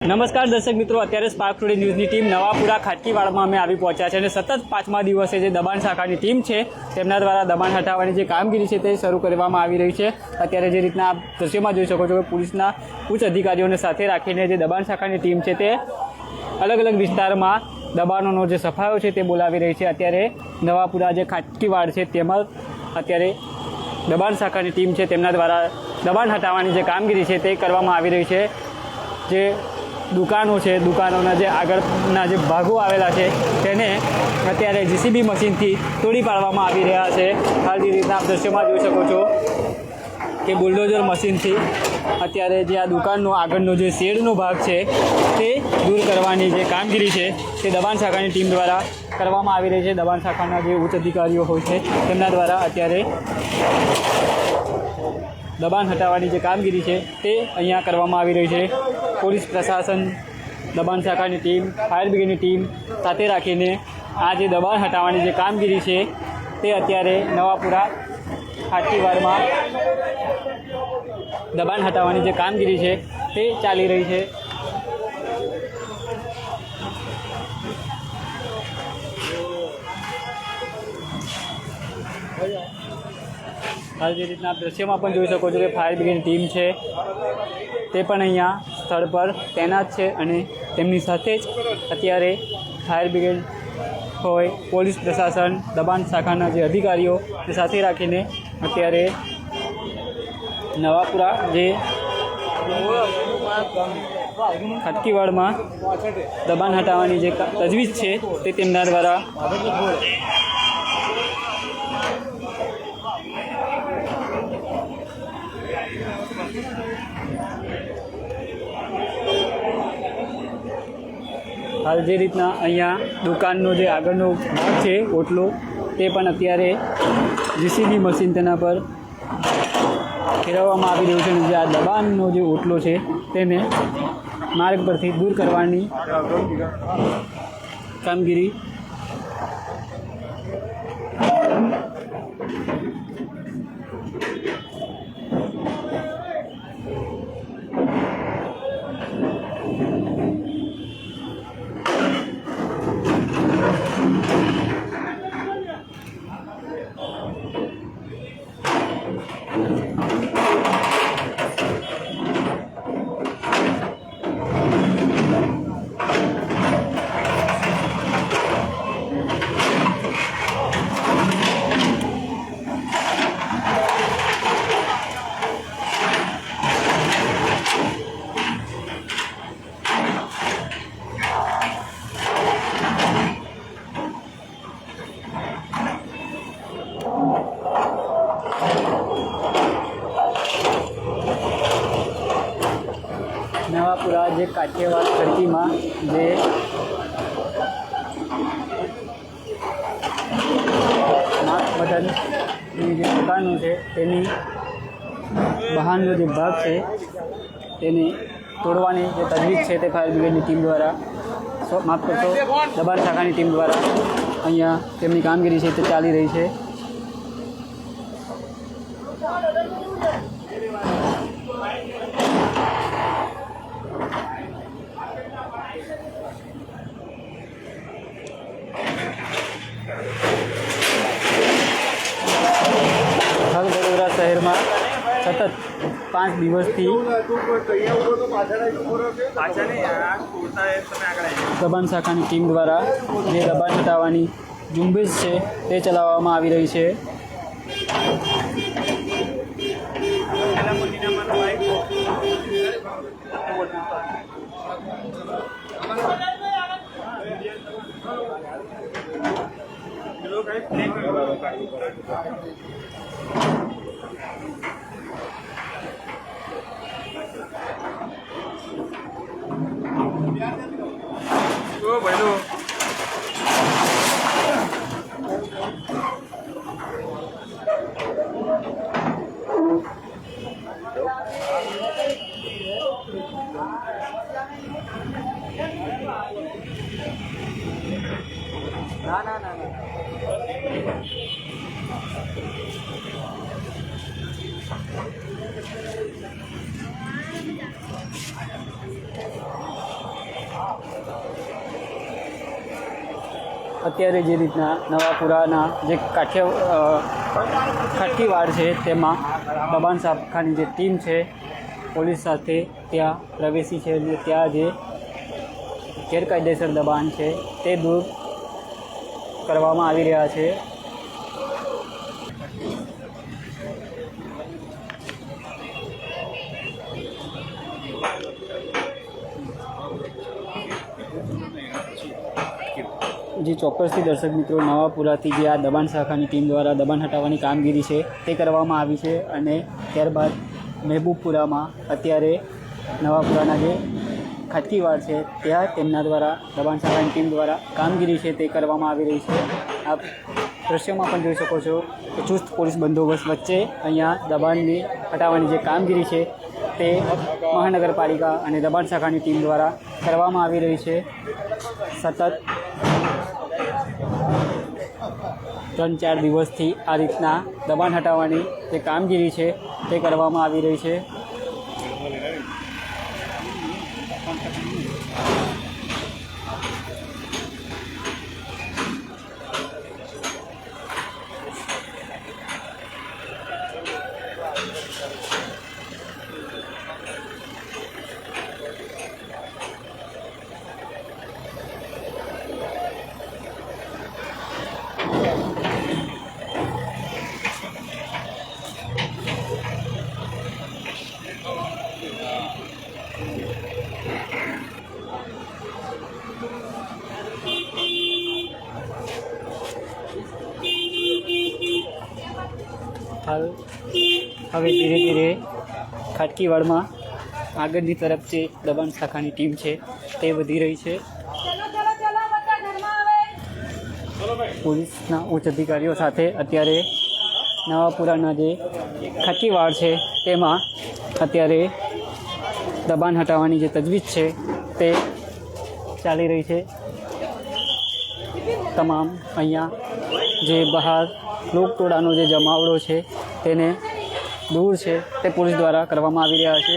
નમસ્કાર દર્શક મિત્રો, અત્યારે સ્પાર્ક ટુડે ન્યૂઝની ટીમ નવાપુરા ખાટકીવાડમાં અમે આવી પહોંચ્યા છે અને સતત પાંચમા દિવસે જે દબાણ શાખાની ટીમ છે, તેમના દ્વારા દબાણ હટાવવાની જે કામગીરી છે તે શરૂ કરવામાં આવી રહી છે. અત્યારે જે રીતના આપ દ્રશ્યમાં જોઈ શકો છો કે પોલીસના ઉચ્ચ અધિકારીઓને સાથે રાખીને જે દબાણ શાખાની ટીમ છે તે અલગ અલગ વિસ્તારમાં દબાણોનો જે સફાયો છે તે બોલાવી રહી છે. અત્યારે નવાપુરા જે ખાટકીવાડ છે તેમાં અત્યારે દબાણ શાખાની ટીમ છે, તેમના દ્વારા દબાણ હટાવવાની જે કામગીરી છે તે કરવામાં આવી રહી છે. જે દુકાનો છે, દુકાનોના જે આગળના જે ભાગો આવેલા છે, તેને અત્યારે જીસીબી મશીનથી તોડી પાડવામાં આવી રહ્યા છે. હાલ જે રીતના આપ દ્રશ્યમાં જોઈ શકો છો કે બુલડોઝર મશીનથી અત્યારે જે આ દુકાનનો આગળનો જે શેડનો ભાગ છે, તે દૂર કરવાની જે કામગીરી છે, તે દબાણ શાખાની ટીમ દ્વારા કરવામાં આવી રહી છે. દબાણ શાખાના જે ઉચ્ચ અધિકારીઓ હોય છે, તેમના દ્વારા અત્યારે દબાણ હટાવવાની જે કામગીરી છે તે અહીંયા કરવામાં આવી રહી છે. પોલીસ પ્રશાસન, દબાણ શાખાની ટીમ, ફાયર બ્રિગેડની ટીમ સાથે રાખીને આ જે દબાણ હટાવવાની જે કામગીરી છે તે અત્યારે નવાપુરા હાટીવાડમાં દબાણ હટાવવાની જે કામગીરી છે તે ચાલી રહી છે. હાલ જે રીતના દ્રશ્યમાં પણ જોઈ શકો છો કે ફાયર બ્રિગેડ ટીમ છે. તે પણ અહીંયા સ્થળ પર તૈનાત છે અને તેમની સાથે જ અત્યારે ફાયર બ્રિગેડ હોય, પોલીસ પ્રશાસન, દબાણ શાખાના જે અધિકારીઓ સાથે રાખીને અત્યારે નવાપુરા જે ખટકીવાડમાં દબાણ હટાવવાની જે તજવીજ છે તે તેમના દ્વારા હાલ જે રીતના અહીંયા દુકાનનો જે આગળનો ભાગ છે, ઓટલો, તે પણ અત્યારે જીસીબી મશીન તેના પર ફેરવવામાં આવી રહ્યું છે જે આ દબાણનો જે ઓટલો છે, તેને માર્ગ પરથી દૂર કરવાની કામગીરી નવાપુરા જે કાઠિયાવાડ જે બટનની જે દુકાનો છે, તેની બહારનો જે ભાગ છે, તેને તોડવાની જે તજવીજ છે તે ફાયર બ્રિગેડની ટીમ દ્વારા માફ કરશો, દબાણ શાખાની ટીમ દ્વારા અહીંયા તેમની કામગીરી છે તે ચાલી રહી છે હાલ વડોદરા શહેરમાં સતત પાંચ દિવસથી. દબાણ શાખાની ટીમ દ્વારા જે દબાણ હટાવવાની ઝુંબેશ છે તે ચલાવવામાં આવી રહી છે. ના ના ના અત્યારે જે રીતના નવાપુરાના જે કાઠિયા કાઠીવાડ છે તેમાં બબાન સાબખાની જે ટીમ છે, પોલીસ સાથે ત્યાં પ્રવેશી છે અને ત્યાં જે ગેરકાયદેસર દબાણ છે તે દૂર કરવામાં આવી રહ્યા છે. જે ચોક્કસથી દર્શક મિત્રો નવાપુરાથી જે આ દબાણ શાખાની ટીમ દ્વારા દબાણ હટાવવાની કામગીરી છે તે કરવામાં આવી છે અને ત્યારબાદ મહેબૂબપુરામાં અત્યારે નવાપુરાના જે ખાટકીવાડ છે, ત્યાં તેમના દ્વારા દબાણ શાખાની ટીમ દ્વારા કામગીરી છે તે કરવામાં આવી રહી છે. આપ દ્રશ્યમાં પણ જોઈ શકો છો કે ચુસ્ત પોલીસ બંદોબસ્ત વચ્ચે અહીંયા દબાણની હટાવવાની જે કામગીરી છે તે મહાનગરપાલિકા અને દબાણ શાખાની ટીમ દ્વારા કરવામાં આવી રહી છે. સતત ત્રણ ચાર દિવસથી આ રીતના દબાણ હટાવવાની જે કામગીરી છે તે કરવામાં આવી રહી છે હાલ હવે ધીરે ધીરે ખાટકીવાડમાં આગળની તરફ જે દબાણ શાખાની ટીમ છે, તે વધી રહી છે. પોલીસના ઉચ્ચ અધિકારીઓ સાથે અત્યારે નવાપુરાના જે ખાટકીવાડ છે, તેમાં અત્યારે દબાણ હટાવવાની જે તજવીજ છે, તે ચાલી રહી છે. તમામ અહીંયા જે બહાર લોકટોળાનો જે જમાવડો છે, તેને દૂર છે તે પોલીસ દ્વારા કરવામાં આવી રહ્યા છે.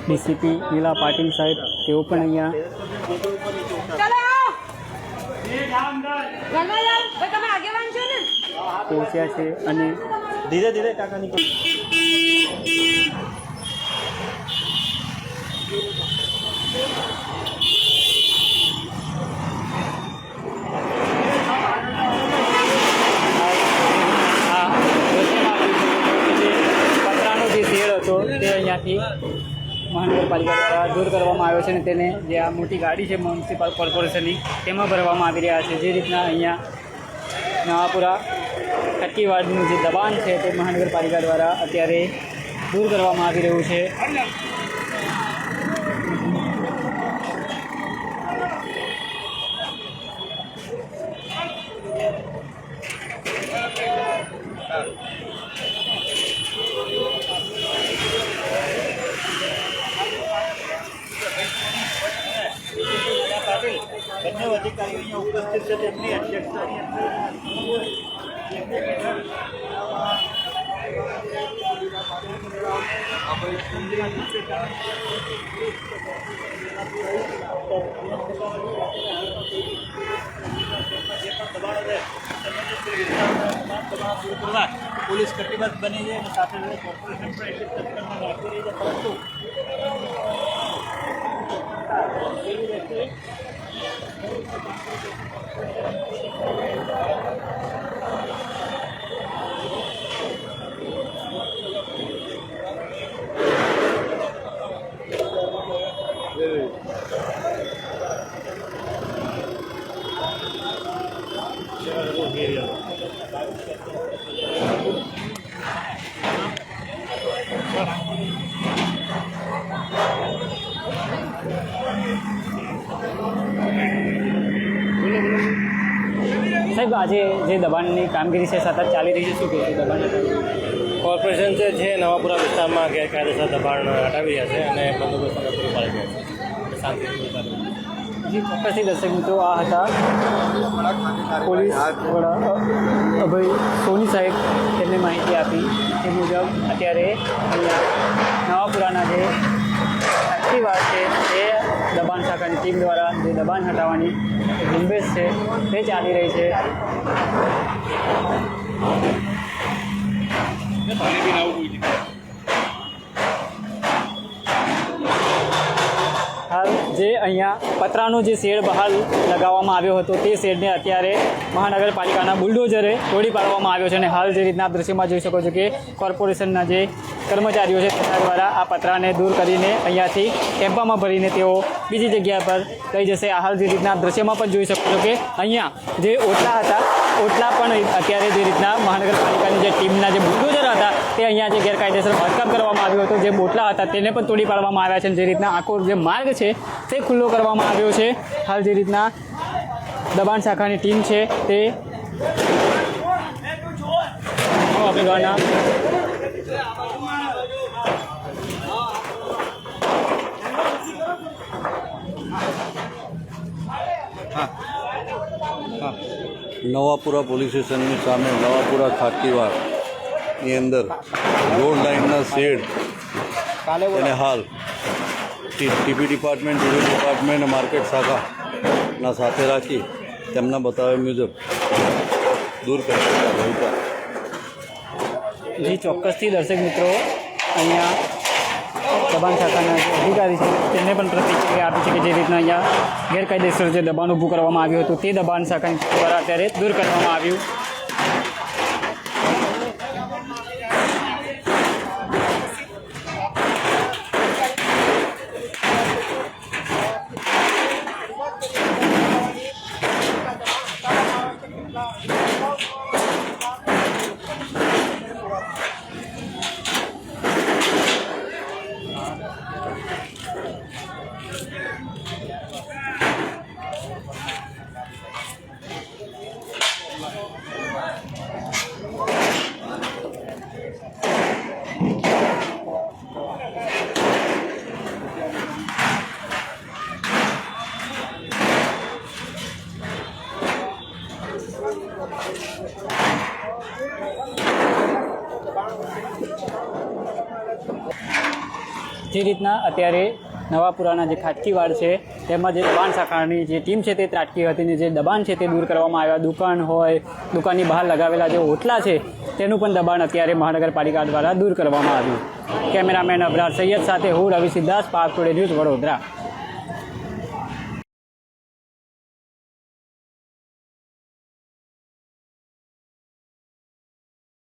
ડીસીપી નીલા પાટીલ સાહેબ તેઓ પણ અહીંયા પહોંચ્યા છે અને ધીરે ધીરે કાકા નીકળ. તે અહીંયાથી મહાનગરપાલિકા દૂર કરવામાં આવ્યો છે અને તેને જે આ મોટી ગાડી છે મ્યુનિસિપલ કોર્પોરેશનની, તેમાં ભરવામાં આવી રહ્યા છે. જે રીતના અહીંયા નવાપુરા કટ્ટીવાડનું જે દબાણ છે તે મહાનગરપાલિકા દ્વારા અત્યારે દૂર કરવામાં આવી રહ્યું છે. અધિકારીઓ અહીંયા ઉપસ્થિત છે. તેમની અધ્યક્ષતાની પોલીસ કટિબદ્ધ બની છે અને સાથે સાથે કોર્પોરેશન પણ એટલી તત્પરમાં લાગી રહી છે પરંતુ સાહેબ જે દબાણની કામગીરી છે સતત ચાલી રહી છે શું કહેવું દબાણ? કોર્પોરેશન કોર્પોરેશન જે છે નવાપુરા વિસ્તારમાં ગેરકાયદેસર દબાણ હટાવી રહ્યા છે અને બંદોબસ્ત અમે પૂરું પાડી રહ્યા છે શાંતિ જી ચોક્કસથી દર્શક મિત્રો આ હતા પોલીસ વડા અભય સોની સાહેબ. તેમને માહિતી આપી. તે મુજબ અત્યારે અહીંયા નવાપુરાના જે એક્ટિવા છે એ દબાણ શાખાની ટીમ દ્વારા જે દબાણ હટાવવાની ઝુંબેશ છે, તે ચાલી રહી છે. હાલ જે અહીંયા પતરાનો જે શેડ બહાર લગાવવામાં આવ્યો હતો, તે શેડને અત્યારે મહાનગરપાલિકાના બુલડોઝરે તોડી પાડવામાં આવ્યો છે અને હાલ જે રીતના આપ દ્રશ્યમાં જોઈ શકો છો કે કોર્પોરેશનના જે કર્મચારીઓ છે તેના દ્વારા આ પતરાને દૂર કરીને અહીંયાથી ટેમ્પામાં ભરીને તેઓ બીજી જગ્યા પર લઈ જશે. આ હાલ જે રીતના દૃશ્યમાં દ્રશ્યમાં પણ જોઈ શકો છો કે અહીંયા જે ઓટલા હતા ઓટલા પણ અત્યારે જે રીતના મહાનગરપાલિકાની જે ટીમના જે બુલડોઝર હતા તે અહીંયા જે ગેરકાયદેસર બાંધકામ કરવામાં આવ્યો હતો. જે બોટલા હતા તેને પણ તોડી પાડવામાં આવ્યા છે જે રીતના આખો જે માર્ગ છે તે ખુલ્લો કરવામાં આવ્યો છે. હાલ જે રીતના દબાણ શાખાની ટીમ છે તે નવાપુરાના નવાપુરા પોલીસ સ્ટેશનની સામે નવાપુરા ખાકીવાડની અંદર રોડ લાઇનના શેડ અને હાલ TP department, TV department market શાખાના સાથે રાખી તેમના બતાવ્યા મુજબ દૂર હતા જે, ચોક્કસથી દર્શક મિત્રો, અહીંયા દબાણ શાખાના અધિકારી છે, તેમને પણ પ્રતિક્રિયા આપી છે કે જે રીતના અહીંયા ગેરકાયદેસર જે દબાણ ઊભું કરવામાં આવ્યું હતું, તે દબાણ શાખાની દ્વારા અત્યારે દૂર કરવામાં આવ્યું. જે રીતના અત્યારે નવાપુરાના જે ખાટકીવાડ છે તેમાં જે દબાણ શાખાની જે ટીમ છે તે ત્રાટકી હતી ને જે દબાણ છે તે દૂર કરવામાં આવ્યા. દુકાન હોય, દુકાનની બહાર લગાવેલા જે ઓટલા છે, તેનું પણ દબાણ અત્યારે મહાનગરપાલિકા દ્વારા દૂર કરવામાં આવ્યું. કેમેરામેન અબરાર સૈયદ સાથે હું રવિ સિદ્ધાર્થ પાક ટુડે ન્યૂઝ વડોદરા.